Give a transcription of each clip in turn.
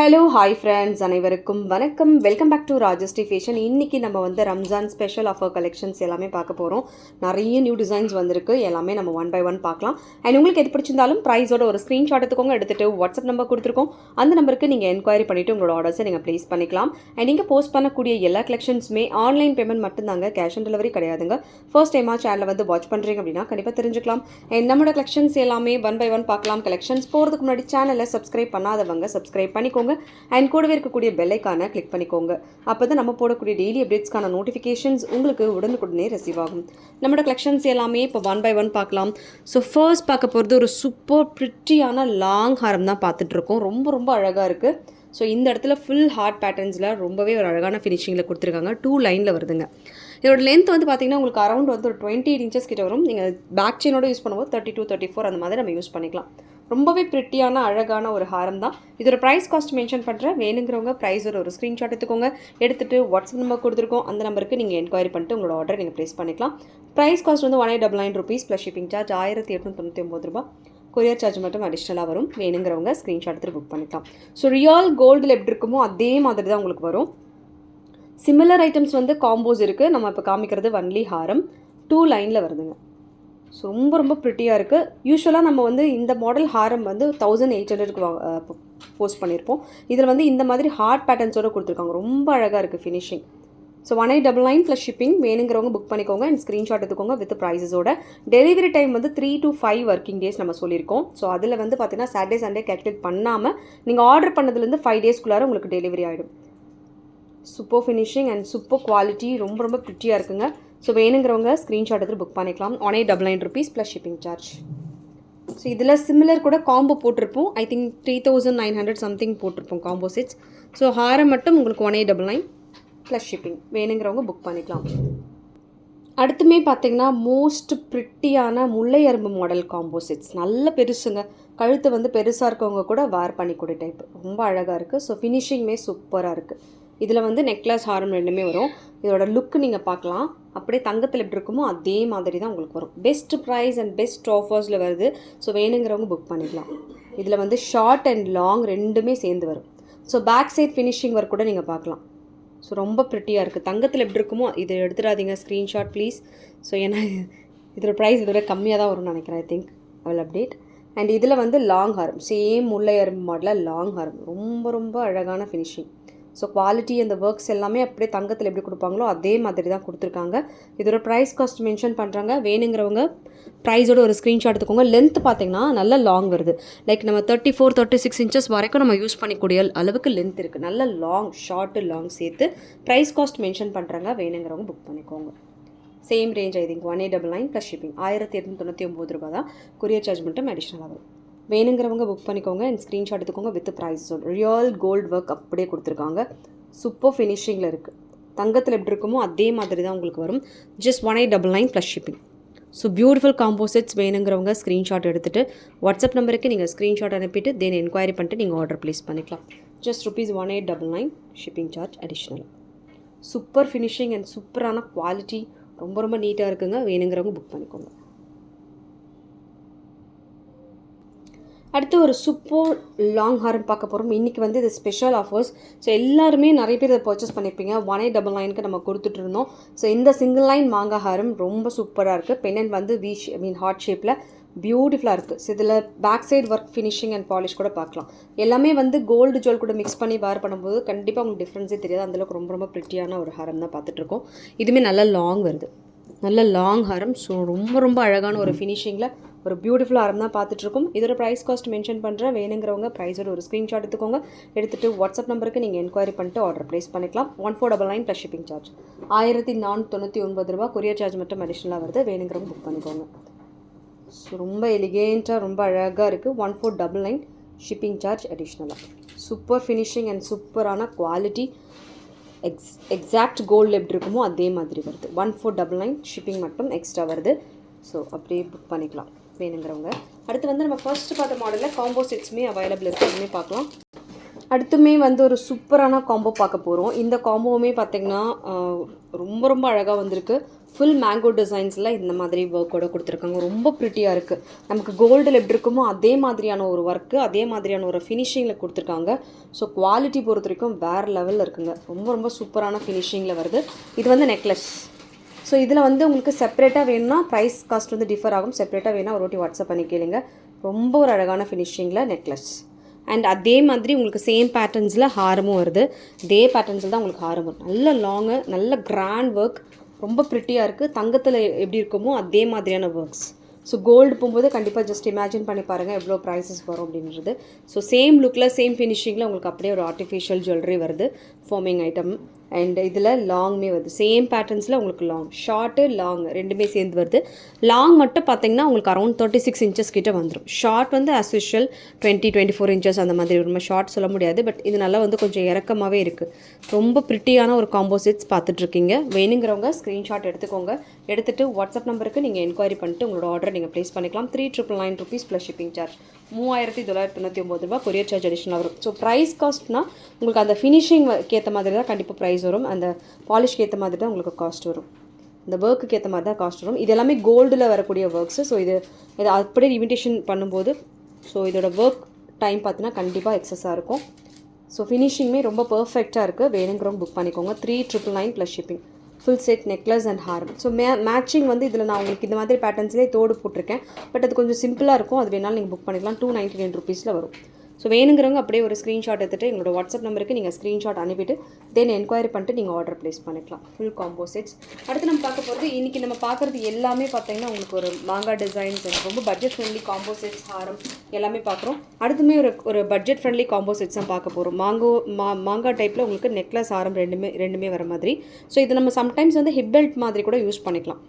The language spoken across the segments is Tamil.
ஹலோ ஹாய் ஃப்ரெண்ட்ஸ் அனைவருக்கும் வணக்கம். Welcome back to Rajasthi fashion இன்றைக்கி நம்ம வந்து ரம்ஜான் ஸ்பெஷல் ஆஃபர் கலெக்ஷன்ஸ் எல்லாமே பார்க்க போகிறோம் நிறைய நியூ டிசைன்ஸ் வந்திருக்கு. எல்லாமே நம்ம ஒன் பை ஒன் பார்க்கலாம். அண்ட் உங்களுக்கு எது பிடிச்சிருந்தாலும் ப்ரைஸோட ஒரு ஸ்க்ரீன்ஷாட் எடுத்துக்கோங்க. எடுத்துகிட்டு வாட்ஸ்அப் நம்பர் கொடுத்துருக்கோம். அந்த நம்பருக்கு நீங்கள் என்கொயரி பண்ணிவிட்டு உங்களோட ஆர்டர்ஸை நீங்கள் ப்ளேஸ் பண்ணிக்கலாம். அண்ட் நீங்கள் போஸ்ட் பண்ணக்கூடிய எல்லா கலெக்ஷன்ஸுமே ஆன்லைன் பேமெண்ட் மட்டும்தாங்க. கேஷ் ஆன் டெலிவரி கிடையாதுங்க. ஃபர்ஸ்ட் டைமாக சேனலில் வந்து வாட்ச் பண்ணுறீங்க அப்படின்னா கண்டிப்பாக தெரிஞ்சுக்கலாம். அண்ட் நம்மளோட கலெக்ஷன்ஸ் எல்லாமே ஒன் பை ஒன் பார்க்கலாம். கலெக்ஷன்ஸ் போகிறதுக்கு முன்னாடி சேனலை சப்ஸ்கிரைப் பண்ணாதவங்க சப்ஸ்கிரைப் பண்ணிக்கோங்க. அண்ட் கூடவே இருக்கக்கூடிய பெல்லைக்கான கிளிக் பண்ணிக்கோங்க. அப்போ தான் நம்ம போடக்கூடிய டெய்லி அப்டேட்ஸ்க்கான நோட்டிஃபிகேஷன்ஸ் உங்களுக்கு உடனுக்குடனே ரிசீவ் ஆகும். நம்மளோட கலெக்ஷன்ஸ் எல்லாமே இப்போ ஒன் பை ஒன் பார்க்கலாம். ஸோ ஃபர்ஸ்ட் பார்க்க போகிறது ஒரு சூப்பர் ப்ரிட்டியான லாங் ஹாரம் தான் பார்த்துட்ருக்கோம் ரொம்ப ரொம்ப அழகாக இருக்குது ஸோ இந்த இடத்துல ஃபுல் ஹார்ட் பேட்டர்ன்ஸில் ரொம்பவே ஒரு அழகான ஃபினிஷிங்கில் கொடுத்துருக்காங்க. டூ லைனில் வருதுங்க. இதோட லென்த் வந்து பார்த்தீங்கன்னா உங்களுக்கு அரௌண்ட் வந்து ஒரு டுவெண்ட்டி எயிட் இன்ச்சஸ் கிட்ட வரும். நீங்கள் பேக் செயினோட யூஸ் பண்ணும்போது தேர்ட்டி டூ தேர்ட்டி ஃபோர் அந்த மாதிரி நம்ம யூஸ் பண்ணிக்கலாம். ரொம்பவே ப்ரிட்டியான அழகான ஒரு ஹாரம் தான். இதோட ப்ரைஸ் காஸ்ட் மென்ஷன் பண்ணுறேன் வேணுங்கிறவங்க ப்ரைஸோட ஒரு ஸ்க்ரீன்ஷாட் எடுத்துக்கோங்க. எடுத்துகிட்டு வாட்ஸ்அப் நம்பர் கொடுத்துருக்கோம். அந்த நம்பருக்கு நீங்கள் என்கொயரி பண்ணிட்டு உங்களோட ஆர்டர் நீங்கள் ப்ளேஸ் பண்ணிக்கலாம். ப்ரைஸ் காஸ்ட் வந்து one eight double nine rupees plus shipping charge ஆயிரத்தி எட்நூற்றி தொண்ணூற்றி ஒம்பது ரூபா கொரியர் சார்ஜ் மட்டும் அடிஷ்னலாக வரும். வேணுங்கிறவங்க ஸ்க்ரீன்ஷாட் எடுத்து புக் பண்ணிக்கலாம். ஸோ ரியல் கோல்டில் எப்படி இருக்குமோ அதே மாதிரி தான் உங்களுக்கு வரும். சிமிலர் ஐட்டம்ஸ் வந்து காம்போஸ் இருக்குது நம்ம இப்போ காமிக்கிறது ஒன்லி ஹாரம் டூ லைனில் வருதுங்க. ஸோ ரொம்ப ரொம்ப ப்ரிட்டியாக இருக்குது யூஸ்வலாக நம்ம வந்து இந்த மாடல் ஹாரம் வந்து தௌசண்ட் எயிட் ஹண்ட்ரட்க்கு போஸ்ட் பண்ணியிருப்போம் இதில் வந்து இந்த மாதிரி ஹார்ட் பேட்டர்ன்ஸோடு கொடுத்துருக்காங்க. ரொம்ப அழகாக இருக்குது finishing so one eight double nine plus shipping வேணுங்கிறவங்க புக் பண்ணிக்கோங்க அண்ட் ஸ்க்ரீன்ஷாட் எடுத்துக்கோங்க வித் ப்ரைஸஸோட டெலிவரி டைம் வந்து three to five working days நம்ம சொல்லியிருக்கோம். ஸோ அதில் வந்து பார்த்தீங்கன்னா சாட்டர்டே சண்டே கேல்குலேட் பண்ணாமல் நீங்கள் ஆர்டர் பண்ணதுலேருந்து ஃபைவ் டேஸ்க்குள்ளார உங்களுக்கு டெலிவரி ஆகிடும் super finishing and super quality ரொம்ப ரொம்ப பிட்டியாக இருக்குங்க. ஸோ வேணுங்கிறவங்க ஸ்க்ரீன்ஷாட் எடுத்து புக் பண்ணிக்கலாம். One eight double nine rupees plus shipping charge so இதில் சிமிலர் கூட காம்போ போட்டிருப்போம். I think three thousand nine hundred something போட்டிருப்போம் காம்போ செட்ஸ் ஸோ ஹாரம் மட்டும் உங்களுக்கு one eight double nine plus shipping வேணுங்கிறவங்க புக் பண்ணிக்கலாம். அடுத்துமே பார்த்தீங்கன்னா மோஸ்ட் ப்ரிட்டியான முல்லை அரும்பு மாடல் காம்போசிட்ஸ் நல்ல பெருசுங்க. கழுத்து வந்து பெருசாக இருக்கவங்க கூட வேர் பண்ணிக்கூடிய டைப் ரொம்ப அழகாக இருக்குது ஸோ ஃபினிஷிங்குமே சூப்பராக இருக்குது இதில் வந்து நெக்லஸ் ஹாரம் ரெண்டுமே வரும். இதோட லுக்கு நீங்கள் பார்க்கலாம் அப்படியே தங்கத்தில் எப்படி இருக்குமோ அதே மாதிரி தான் உங்களுக்கு வரும். பெஸ்ட் ப்ரைஸ் அண்ட் பெஸ்ட் ஆஃபர்ஸில் வருது. ஸோ வேணுங்கிறவங்க புக் பண்ணிக்கலாம். இதில் வந்து ஷார்ட் அண்ட் லாங் ரெண்டுமே சேர்ந்து வரும். So back side finishing work கூட நீங்கள் பார்க்கலாம் ஸோ ரொம்ப ப்ரிட்டியாக இருக்குது தங்கத்தில் எப்படி இருக்குமோ இதை எடுத்துடாதீங்க. ஸ்க்ரீன்ஷாட் ப்ளீஸ் ஸோ ஏன்னா இதோட ப்ரைஸ் இதோட கம்மியாக தான் வரும்னு நினைக்கிறேன் ஐ திங்க் அவள் அப்டேட் அண்ட் இதில் வந்து லாங் ஹாரம் சேம் முல்லை அரும்பு மாடலில் லாங் ஹாரம் ரொம்ப ரொம்ப அழகான ஃபினிஷிங் ஸோ குவாலிட்டி அந்த ஒர்க்ஸ் எல்லாமே அப்படியே தங்கத்தில் எப்படி கொடுப்பாங்களோ அதே மாதிரி தான் கொடுத்துருக்காங்க. இதோட ப்ரைஸ் காஸ்ட் மென்ஷன் பண்ணுறாங்க வேணுங்கிறவங்க ப்ரைஸோட ஒரு ஸ்க்ரீன்ஷாட் எடுத்துக்கோங்க. லென்த் பார்த்தீங்கன்னா நல்ல லாங் வருது. லைக் நம்ம thirty four thirty six inches வரைக்கும் நம்ம யூஸ் பண்ணிக்கூடிய அளவுக்கு லென்த் இருக்குது நல்ல லாங் ஷார்ட்டு லாங் சேர்த்து ப்ரைஸ் காஸ்ட் மென்ஷன் பண்ணுறாங்க வேணுங்கிறவங்க புக் பண்ணிக்கோங்க. Same range I think one eight double nine plus shipping ஆயிரத்தி எட்நூற்றி தொண்ணூற்றி ஒம்பது ரூபா தான் கொரியர் சார்ஜ் மட்டும் அடிஷ்னலாக வரும். வேணுங்கிறவங்க புக் பண்ணிக்கோங்க அண்ட் ஸ்க்ரீன்ஷாட் எடுத்துக்கோங்க with price real gold work அப்படியே கொடுத்துருக்காங்க. சூப்பர் ஃபினிஷிங்கில் இருக்குது தங்கத்தில் எப்படி இருக்குமோ அதே மாதிரி தான் உங்களுக்கு வரும். Just one eight double nine plus shipping so beautiful composites வேணுங்கிறவங்க ஸ்க்ரீன்ஷாட் எடுத்துகிட்டு வாட்ஸ்அப் நம்பருக்கு நீங்கள் ஸ்க்ரீன்ஷாட் அனுப்பிட்டு தென் என்கொயரி பண்ணிட்டு நீங்கள் ஆர்டர் ப்ளேஸ் பண்ணிக்கலாம். Just rupees one eight double nine shipping charge additional super finishing and சூப்பரான குவாலிட்டி ரொம்ப ரொம்ப நீட்டாக இருக்குங்க. வேணுங்கிறவங்க புக் பண்ணிக்கோங்க. அடுத்து ஒரு சூப்பர் லாங் ஹாரம் பார்க்க போகிறோம் இன்றைக்கி வந்து இது ஸ்பெஷல் ஆஃபர்ஸ் ஸோ எல்லாருமே நிறைய பேர் இதை பர்ச்சேஸ் பண்ணியிருப்பீங்க ஒன் எயிட் டபுள் நைனுக்கு நம்ம கொடுத்துட்டு இருந்தோம். ஸோ இந்த சிங்கிள் லைன் மாங்காய் ஹாரம் ரொம்ப சூப்பராக இருக்குது பெண்ணன் வந்து வி ஐ மீன் ஹார்ட் ஷேப்பில் பியூட்டிஃபுல்லாக இருக்குது ஸோ இதில் back side work finishing and polish கூட பார்க்கலாம். எல்லாமே வந்து கோல்டு ஜுவல் கூட மிக்ஸ் பண்ணி வேர் பண்ணும்போது கண்டிப்பாக உங்களுக்கு டிஃப்ரென்ஸே தெரியாது. அந்தளவுக்கு ரொம்ப ரொம்ப ப்ரிட்டியான ஒரு ஹாரம் தான் பார்த்துட்ருக்கோம் இதுவுமே நல்லா லாங் வருது. நல்ல லாங் ஹாரம் ஸோ ரொம்ப ரொம்ப அழகான ஒரு ஃபினிஷிங்கில் ஒரு பியூட்டிஃபுல் இருந்தால் தான் பார்த்துட்ருக்கோம். இதோட ப்ரைஸ் காஸ்ட் மென்ஷன் பண்ணுறேன் வேணுங்கிறவங்க ப்ரைஸோட ஒரு ஸ்க்ரீன்ஷாட் எடுத்துக்கோங்க. எடுத்துகிட்டு வாட்ஸ்அப் நம்பருக்கு நீங்கள் என்கொயரி பண்ணிட்டு ஆர்டர் ப்ளேஸ் பண்ணிக்கலாம். One four double nine plus shipping charge ஆயிரத்தி நானூற்றி தொண்ணூற்றி ஒன்பது ரூபா கொரியர் சார்ஜ் மட்டும் அடிஷ்னலாக வருது. வேணுங்கிறவங்க புக் பண்ணிக்கோங்க. ஸோ ரொம்ப எலிகேண்ட்டாக ரொம்ப அழகாக இருக்குது one four double nine shipping charge அடிஷ்னலாக சூப்பர் ஃபினிஷிங் அண்ட் சூப்பரான குவாலிட்டி எக்ஸ் எக்ஸாக்ட் கோல்டு எப்படி இருக்குமோ அதே மாதிரி வருது. One four double nine shipping மட்டும் எக்ஸ்ட்ரா வருது. ஸோ அப்படியே புக் பண்ணிக்கலாம். வேணுங்கிறவங்க. அடுத்து வந்து நம்ம ஃபர்ஸ்ட் பார்த்த மாடலில் காம்போ செட்ஸுமே அவைலபிள் இருக்குது அதுவுமே பார்க்கலாம். அடுத்துமே வந்து ஒரு சூப்பரான காம்போ பார்க்க போகிறோம் இந்த காம்போவுமே பார்த்திங்கன்னா ரொம்ப ரொம்ப அழகாக வந்திருக்கு. ஃபுல் மேங்கோ டிசைன்ஸில் இந்த மாதிரி ஒர்க்கோட கொடுத்துருக்காங்க. ரொம்ப ப்ரிட்டியாக இருக்குது நமக்கு கோல்டில் எப்படி இருக்குமோ அதே மாதிரியான ஒரு ஒர்க்கு அதே மாதிரியான ஒரு ஃபினிஷிங்கில் கொடுத்துருக்காங்க. ஸோ குவாலிட்டி பொறுத்த வரைக்கும் வேறு லெவலில் இருக்குங்க. ரொம்ப ரொம்ப சூப்பரான ஃபினிஷிங்கில் வருது. இது வந்து நெக்லஸ் ஸோ இதில் வந்து உங்களுக்கு செப்பரேட்டாக வேணும்னா ப்ரைஸ் காஸ்ட் வந்து டிஃபர் ஆகும். செப்பரேட்டாக வேணால் ஒரு வாட்டி வாட்ஸ்அப் பண்ணி கேளுங்க. ரொம்ப ஒரு அழகான ஃபினிஷிங்கில் நெக்லஸ் அண்ட் அதே மாதிரி உங்களுக்கு சேம் பேட்டர்ன்ஸில் ஹாரமும் வருது. இதே பேட்டர்ன்ஸில் தான் உங்களுக்கு ஹாரம் வரும். நல்ல லாங்கு நல்ல கிராண்ட் ஒர்க் ரொம்ப ப்ரிட்டியாக இருக்குது தங்கத்தில் எப்படி இருக்குமோ அதே மாதிரியான ஒர்க்ஸ் ஸோ கோல்டு போகும்போது கண்டிப்பாக ஜஸ்ட் இமேஜின் பண்ணி பாருங்கள் எவ்வளோ ப்ரைஸஸ் வரும் அப்படின்றது. ஸோ சேம் லுக்கில் சேம் ஃபினிஷிங்கில் உங்களுக்கு அப்படியே ஒரு ஆர்டிஃபிஷியல் ஜுவல்லரி வருது. ஃபார்மிங் ஐட்டம் அண்ட் இதில் லாங்குமே வருது. சேம் பேட்டர்ன்ஸில் உங்களுக்கு லாங் ஷார்ட்டு லாங் ரெண்டுமே சேர்ந்து வருது. லாங் மட்டும் பார்த்தீங்கன்னா உங்களுக்கு அரௌண்ட் தேர்ட்டி சிக்ஸ் இன்ச்சஸ் கிட்ட வந்துடும் ஷார்ட் வந்து as twenty twenty four inches அந்த மாதிரி ரொம்ப ஷார்ட் சொல்ல முடியாது பட் இது நல்லா வந்து கொஞ்சம் இறக்கமாகவே இருக்குது ரொம்ப ப்ரிட்டியான ஒரு காம்போசிட்ஸ் பார்த்துட்ருக்கீங்க வேணுங்கிறவங்க ஸ்க்ரீன்ஷாட் எடுத்துக்கோங்க. எடுத்துகிட்டு வாட்ஸ்அப் நம்பருக்கு நீங்கள் என்கொயரி பண்ணிட்டு உங்களோட ஆர்டர் நீங்கள் ப்ளேஸ் பண்ணிக்கலாம். Three triple nine rupees plus shipping charge மூவாயிரத்தி தொள்ளாயிரத்தி தொண்ணூற்றி ஒம்பது ரூபா கொரியர் சார்ஜ் அடிஷனல் வரும். ஸோ ப்ரைஸ் காஸ்ட்னா உங்களுக்கு அந்த ஃபினிஷிங் ஏற்ற மாதிரி தான் கண்டிப்பாக ப்ரைஸ் வரும். அந்த பாலிஷ்க்கு ஏற்ற மாதிரி தான் உங்களுக்கு காஸ்ட் வரும். இந்த ஒர்க்குக்கு ஏற்ற மாதிரி தான் காஸ்ட் வரும். இது எல்லாமே கோல்டில் வரக்கூடிய ஒர்க்ஸு ஸோ இது இது அப்படியே இமிடேஷன் பண்ணும்போது ஸோ இதோட ஒர்க் டைம் பார்த்தீங்கன்னா கண்டிப்பாக எக்ஸஸாக இருக்கும். ஸோ ஃபினிஷிங்குமே ரொம்ப பர்ஃபெக்டாக இருக்குது வேணுங்கிறவங்க புக் பண்ணிக்கோங்க. Three triple nine plus shipping full set necklace and Haram so May matching வந்து இதில் நான் உங்களுக்கு இந்த மாதிரி பேட்டர்ன்ஸ்லேயே தோடு போட்டிருக்கேன். பட் அது கொஞ்சம் சிம்பிளாக இருக்கும். அது வேணாலும் நீங்கள் புக் பண்ணிக்கலாம். டூ நைன்ட்டி நைன் ருபீஸில் வரும். ஸோ வேணுங்கிறவங்க அப்படியே ஒரு ஸ்க்ரீன்ஷாட் எடுத்துகிட்டு எங்களோட வாட்ஸ்அப் நம்பருக்கு நீங்கள் ஸ்க்ரீன்ஷாட் அனுப்பிட்டு தென் என்கொயரி பண்ணிட்டு நீங்கள் ஆர்டர் ப்ளேஸ் பண்ணிக்கலாம். ஃபுல் காம்போ செட்ஸ் அடுத்து நம்ம பார்க்க போகிறது இன்றைக்கி நம்ம பார்க்குறது எல்லாமே பார்த்தீங்கன்னா உங்களுக்கு ஒரு மாங்காய் டிசைன்ஸ் ரொம்ப பட்ஜெட் ஃப்ரெண்ட்லி காம்போ செட்ஸ் ஹாரம் எல்லாமே பார்க்குறோம். அடுத்துமே ஒரு ஒரு பட்ஜெட் ஃப்ரெண்ட்லி காம்போ செட்ஸ் தான் பார்க்க போகிறோம் மாங்கோ மா மாங்காய் டைப்பில் உங்களுக்கு நெக்லஸ் ஆரம் ரெண்டுமே ரெண்டுமே வர மாதிரி. ஸோ இது நம்ம சம்டைம்ஸ் வந்து ஹிப் பெல்ட் மாதிரி கூட யூஸ் பண்ணிக்கலாம்.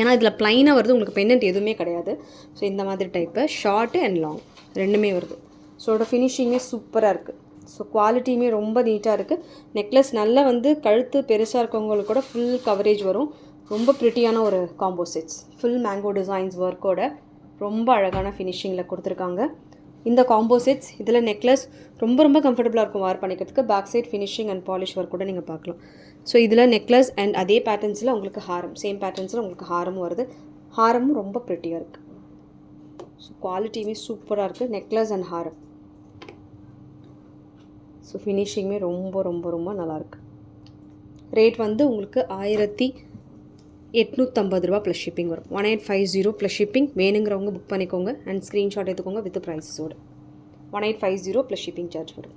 ஏன்னா இதில் ப்ளைனாக வருது உங்களுக்கு பெண்டன்ட் எதுவுமே கிடையாது. ஸோ இந்த மாதிரி டைப்பு ஷார்ட்டு அண்ட் லாங் ரெண்டுமே வருது. ஸோ ஃபினிஷிங்கே சூப்பராக இருக்குது ஸோ குவாலிட்டியுமே ரொம்ப நீட்டாக இருக்குது நெக்லஸ் நல்லா வந்து கழுத்து பெருசாக இருக்கவங்களுக்கு கூட ஃபுல் கவரேஜ் வரும். ரொம்ப ப்ரிட்டியான ஒரு combo sets full mango designs ஒர்க்கோட ரொம்ப அழகான ஃபினிஷிங்கில் கொடுத்துருக்காங்க. இந்த காம்போ செட்ஸ் இதில் நெக்லஸ் ரொம்ப ரொம்ப கம்ஃபர்டபுளாக இருக்கும் வேர் பண்ணிக்கிறதுக்கு. Back side finishing and polish work கூட நீங்கள் பார்க்கலாம். ஸோ இதில் நெக்லஸ் அண்ட் அதே பேட்டர்ன்ஸில் உங்களுக்கு ஹாரம் சேம் பேட்டர்ன்ஸில் உங்களுக்கு ஹாரமும் வருது. ஹாரமும் ரொம்ப ப்ரிட்டியாக இருக்குது ஸோ குவாலிட்டியுமே சூப்பராக இருக்குது நெக்லஸ் அண்ட் ஹாரம். ஸோ ஃபினிஷிங்குமே ரொம்ப ரொம்ப ரொம்ப நல்லாயிருக்கு. ரேட் வந்து உங்களுக்கு ஆயிரத்தி எட்நூற்றம்பது ரூபா ப்ளஸ் ஷிப்பிங் வரும். One eight five zero plus shipping வேணுங்கிறவங்க புக் பண்ணிக்கோங்க அண்ட் ஸ்க்ரீன்ஷாட் எடுத்துக்கோங்க with ப்ரைஸஸோடு one eight five zero plus shipping charge வரும்.